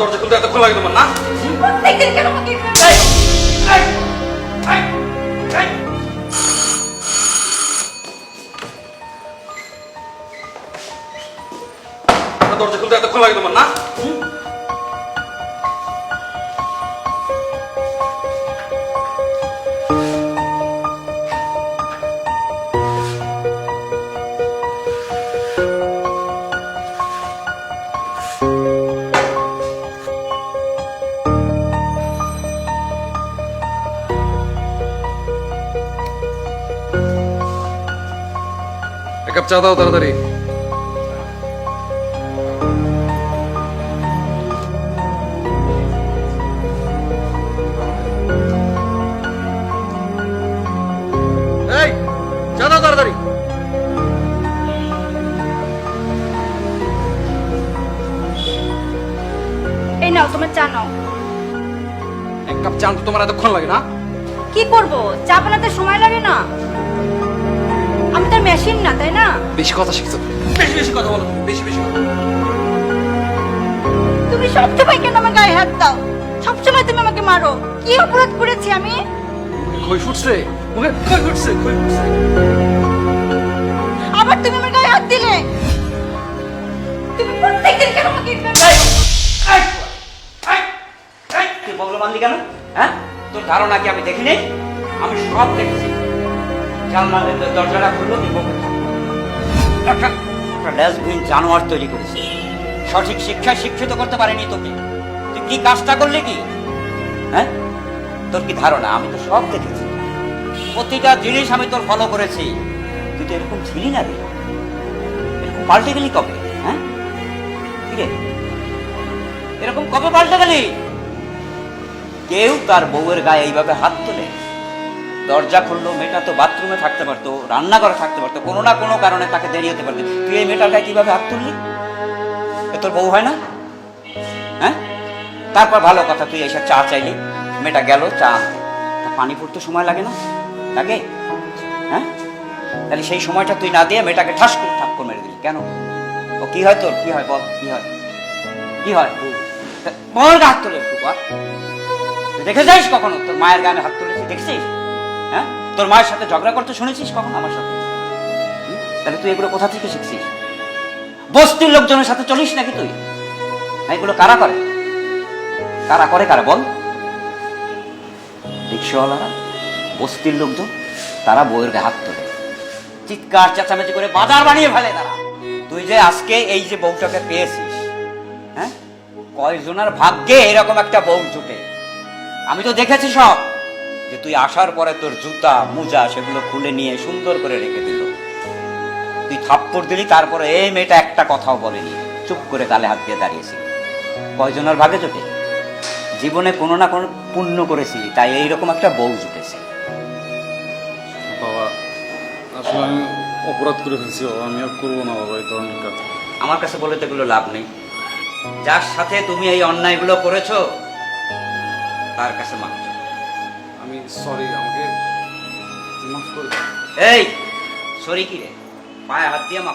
দরজা খুলতে এত খোলা লাগে তোমার না। দরজা খুলতে এত খোলা লাগে তোমার না এক কাপ চা দাও তাড়াতাড়ি। এই নাও তোমার চা নাও। এক কাপ চা তো তোমার এতক্ষণ লাগে না? কি করব? চা বানাতে সময় লাগে না? মেশিন না তাই না বেশি কথা শিখছো বেশি বেশি কথা বলো বেশি বেশি কথা তুমি সবসময় কেন আমার গায়ে হাত দাও সবসময় তুমি আমাকে মারো কি অপরাধ করেছি আমি খই ফুটছে মুখে খই ফুটছে খই ফুটছে আবার তুমি আমার গায়ে হাত দিলে তুমি প্রত্যেকদিন কেন আমাকে তুই বগল মানলি কেন হ্যাঁ তোর ধারণা কি আমি দেখি নেই আমি সব দেখেছি জানোয়ার তৈরি করেছে। সঠিক শিক্ষা শিক্ষিত করতে পারেনি তোকে। তুই কি কাজটা করলি কি? হ্যাঁ? তোর কি ধারণা? আমি তো সব দেখেছি। প্রতিটা জিনিস আমি তোর ফলো করেছি। তুই তো এরকম ছিলি না রে। এরকম পাল্টে গেলি কবে? হ্যাঁ? কি রে? এরকম কবে পাল্টে গেলি? কেউ তার বউয়ের গায়ে এইভাবে হাত তোলে দরজা খুললো, মেয়েটা তো বাথরুমে থাকতে পারতো, রান্নাঘরে থাকতে পারতো, কোনো না কোনো কারণে তাকে দেরি হতে পারতো। তুই এই মেয়েটার গায়ে কীভাবে হাত তুললি? এ তোর বউ হয় না? হ্যাঁ? তারপর ভালো কথা, তুই এসে চা চাইলি। মেয়েটা গেল, চা। পানি পড়তে সময় লাগে না? লাগে? হ্যাঁ? তাহলে সেই সময়টা তুই না দিয়ে মেয়েটাকে ঠাস করে ঠাক্কর মেরে দিলি। কেন? ও কি হয় তোর? কি হয় বল? কি হয়? কি হয়? বল হাত তোলে। দেখে যাইস কখনো তোর মায়ের গানে হাত তুলেছি? দেখছিস? হ্যাঁ? তোর মায়ের সাথে ঝগড়া করতে শুনেছিস কখন আমার সাথে? তাহলে তুই এগুলো কোথা থেকে শিখছিস? বস্তির লোকজনের সাথে চলিস নাকি তুই? হ্যাঁ, এগুলো কারা করে? কারা করে কারা বল? রিক্সাওয়ালারা বস্তির লোকজন তারা বইয়ের হাত তোলে। চিৎকার চেঁচামেচি করে বাজার বানিয়ে ফেলে তারা। তুই যে আজকে এই যে বউটাকে পেয়েছিস হ্যাঁ? কয়জনের ভাগ্যে এরকম একটা বউ জুটে? আমি তো দেখেছি সব। যে তুই আসার পরে তোর জুতা মোজা সেগুলো খুলে নিয়ে সুন্দর করে রেখে দিল। তুই থাপ্পড় দিলি তারপরে এই মেয়েটা একটা কথাও বলেনি। চুপ করে গালে হাত দিয়ে দাঁড়িয়েছি। কয়জনের ভাগে জোটে? জীবনে কোনো না কোনো পুণ্য করেছিলি তাই এইরকম একটা বউ জুটেছে। বাবা আসলে আমি অপরাধ করে ফেলছি বাবা আমি আর করব না বাবা এই ধরনের কাজ। আমার কাছে বলে তো এগুলো লাভ নেই। যার সাথে তুমি এই অন্যায়গুলো করেছ তার কাছে। আমি সরি আমাকে মাফ করে। এই সরি কি রে? পায়ে হাত দিয়ে চা।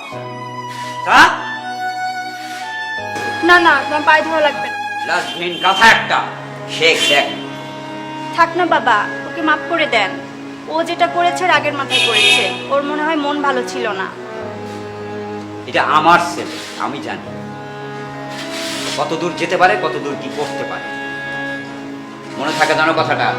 চা না না তোমার পায়ে ধরা লাগবে না। ডাস্টবিন গাথা একটা। শেখ দেখ। থাক না বাবা ওকে মাফ করে দেন। ও যেটা করেছে রাগের মাথায় করেছে। ওর মনে হয় মন ভালো ছিল না। এটা আমার ছেলে আমি জানি। কত দূর যেতে পারে কত দূর কি করতে পারে। মনে থাকে জানো কথাটা?